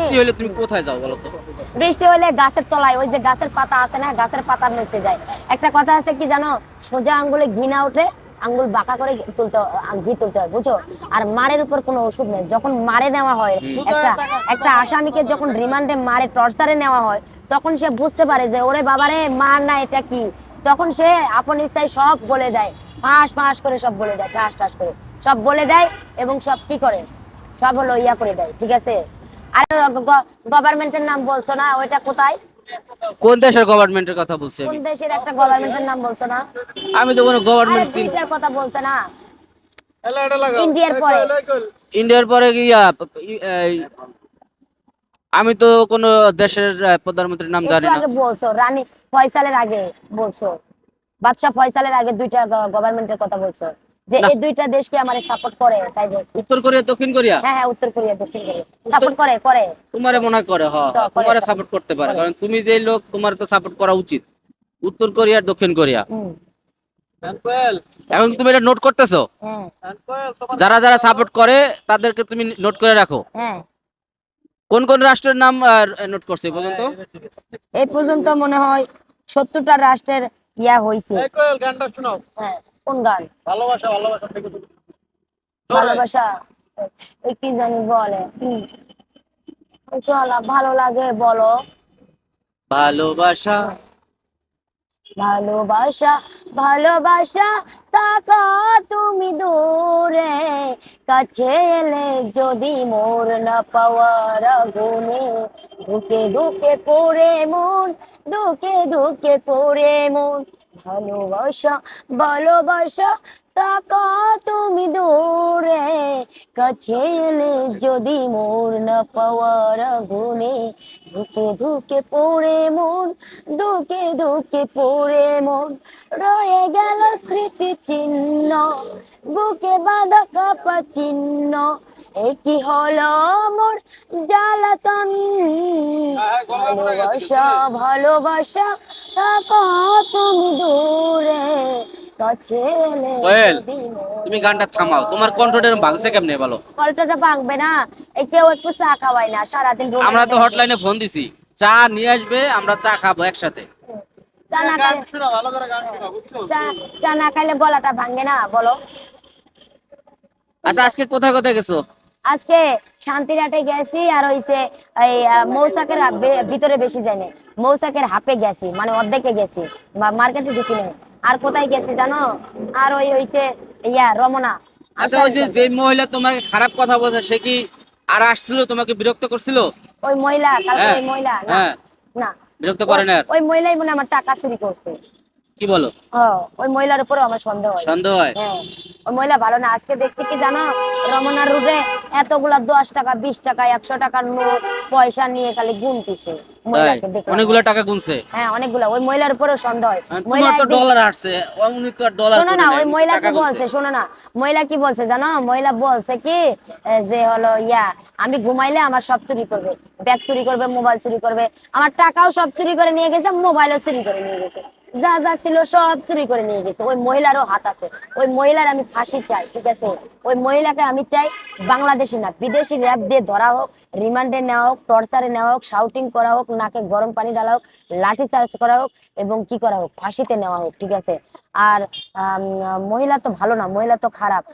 বৃষ্টি হলে তুমি কোথায় যাও বলো তো? বৃষ্টি হলে গাছের তলায় ওই যে গাছের পাতা আছে না গাছের পাতার নিচে যায়। একটা কথা আছে কি জানো? সোজা আঙ্গুলে ঘি না উঠে আঙ্গুল বাঁকা করে তুলতে ঘি তুলতে হয় বুঝছ? আর মারের উপর কোনো ওষুধ নেই। যখন মারে নেওয়া হয় একটা একটা আসামিকে যখন রিমান্ডে মারে টর্চারে নেওয়া হয় তখন সে বুঝতে পারে যে ওরে বাবারে মার না এটা কি? তখন সে আপন ইচ্ছায় সব বলে দেয়। ফাঁস ফাঁস করে সব বলে দেয় ঠাস ঠাস করে। সব বলে দেয় এবং সব কি করে? সব হলো ইয়া করে দেয় ঠিক আছে? আর গভর্নমেন্টের নাম বলছো না ওইটা কোথায়? কোন দেশের গভর্নমেন্টের কথা বলছি কোন আমি দেশের একটা গভর্নমেন্টের নাম বলছো না? আমি তো কোনো গভর্নমেন্ট চিনি। দুইটার কথা বলছে না। ইন্ডিয়ার পরে। ইন্ডিয়ার পরে গিয়া আমি তো কোনো দেশের প্রধানমন্ত্রীর নাম জানি না। আগে বলছো রানী ফয়সালের আগে বলছো। বাদশাহ ফয়সালের আগে দুইটা গভর্নমেন্টের কথা বলছো। যে এই দুইটা দেশকে আমার সাপোর্ট করে তাই বলছো উত্তর কোরিয়া দক্ষিণ কোরিয়া? হ্যাঁ হ্যাঁ উত্তর কোরিয়া দক্ষিণ কোরিয়া। সাপোর্ট করে করে। তোমারে মনে করে হ তোমারে সাপোর্ট করতে পারে কারণ তুমি যে লোক তোমার তো সাপোর্ট করা উচিত। উত্তর কোরিয়া দক্ষিণ কোরিয়া। এখন তুমি এটা নোট করতেছো? হ্যাঁ। যারা যারা সাপোর্ট করে তাদেরকে তুমি নোট করে রাখো। হ্যাঁ। কোন কোন রাষ্ট্রের নাম নোট করছে এই পর্যন্ত? এই পর্যন্ত মনে হয় সত্তরটা রাষ্ট্রের ইয়া হয়েছে হ্যাঁ। কোন গান? ভালোবাসা ভালোবাসা থেকে ভালোবাসা? ওই কি জানি বলে। চলা ভালো লাগে বলো। ভালোবাসা। ভালোবাসা ভালোবাসা তাকা তুমি দূরে। কাছে এলে যদি মোর না পাওয়ার আগুনে। ধুকে ধুকে পড়ে মন ধুকে ধুকে পড়ে মন। ভালোবাসা ভালোবাসা তাকা তুমি দূরে। কাছে এলে যদি মোর না পাওয়ার আগুনে। ধুকে ধুকে পড়ে মন ধুকে ধুকে পড়ে মন। রয়ে গেল স্মৃতি চিহ্ন বুকে বাঁধা কাপা চিহ্ন। একই হলো মোর জ্বালাতন। হ্যাঁ, ভালোবাসা ভালোবাসা থাকো তুমি দূরে? তুমি গানটা থামাও। তোমার কণ্ঠটা এরকম ভাঙছে কেমনে বলো? কলটাটা ভাঙবে না এই কেউ একটু চা খাওয়াই না সারাদিন আমরা তো হটলাইনে ফোন দিছি। চা নিয়ে আসবে আমরা চা খাব একসাথে। চা- চা না খাইলে গলাটা ভাঙে না বলো। আচ্ছা আজকে কোথায় কোথায় গেছো? আজকে শান্তিরাটে গেছি আর হইছে এই মৌসাকের ভিতরে বেশি যায়নি। মৌসাকের হাপে গেছি মানে অর্ধেকে গেছি। মার্কেটে ঢুকি নাই। আর কোথায় গেছি জানো? আর ওই হইছে ইয়া রমনা। আচ্ছা ওই যে মহিলা তোমাকে খারাপ কথা বলছে সে কি আর আসছিল তোমাকে বিরক্ত করছিল? ওই মহিলা কালকে হ্যাঁ, ওই মহিলা না হ্যাঁ। না। বিরক্ত করে না? ওই মহিলাই মনে আমার টাকা চুরি করছে। কি বলো? হ্যাঁ ওই মহিলার উপরে আমার সন্দেহ হয়। সন্দেহ হয়? হ্যাঁ ওই মহিলা ভালো না আজকে দেখছি কি জানো? রমনার রুটে এতগুলা দশ টাকা বিশ টাকা একশো টাকার নোট পয়সা নিয়ে খালি গুনতিছে অনেকগুলো টাকা গুনছে? হ্যাঁ অনেকগুলা। ওই মহিলার উপরেও সন্দেহ হয়। তোমার তো ডলার আসছে। উনি তো ডলার শোনো না ওই উনি মহিলা কি বলছে? শোনো না মহিলা কি বলছে জানো? মহিলা বলছে কি যে হলো ইয়া আমি ঘুমাইলে আমার সব চুরি করবে। ব্যাগ চুরি করবে মোবাইল চুরি করবে। আমার টাকাও সব চুরি করে নিয়ে গেছে মোবাইলও চুরি করে নিয়ে গেছে। যা যা ছিল সব চুরি করে নিয়ে গেছে। ওই মহিলারও হাত আছে। ওই মহিলার আমি ফাঁসি চাই, ঠিক আছে? ওই মহিলাকে আমি চাই বাংলাদেশি না, বিদেশি র্যাব দিয়ে ধরা হোক, রিমান্ডে নেওয়া হোক, টর্চারে নেওয়া হোক শাউটিং করা হোক, নাকে গরম পানি ডালা হোক, লাঠি চার্জ করা হোক এবং কি করা হোক, ফাঁসিতে নেওয়া হোক, ঠিক আছে? আর মহিলা তো ভালো না, মহিলা তো খারাপ।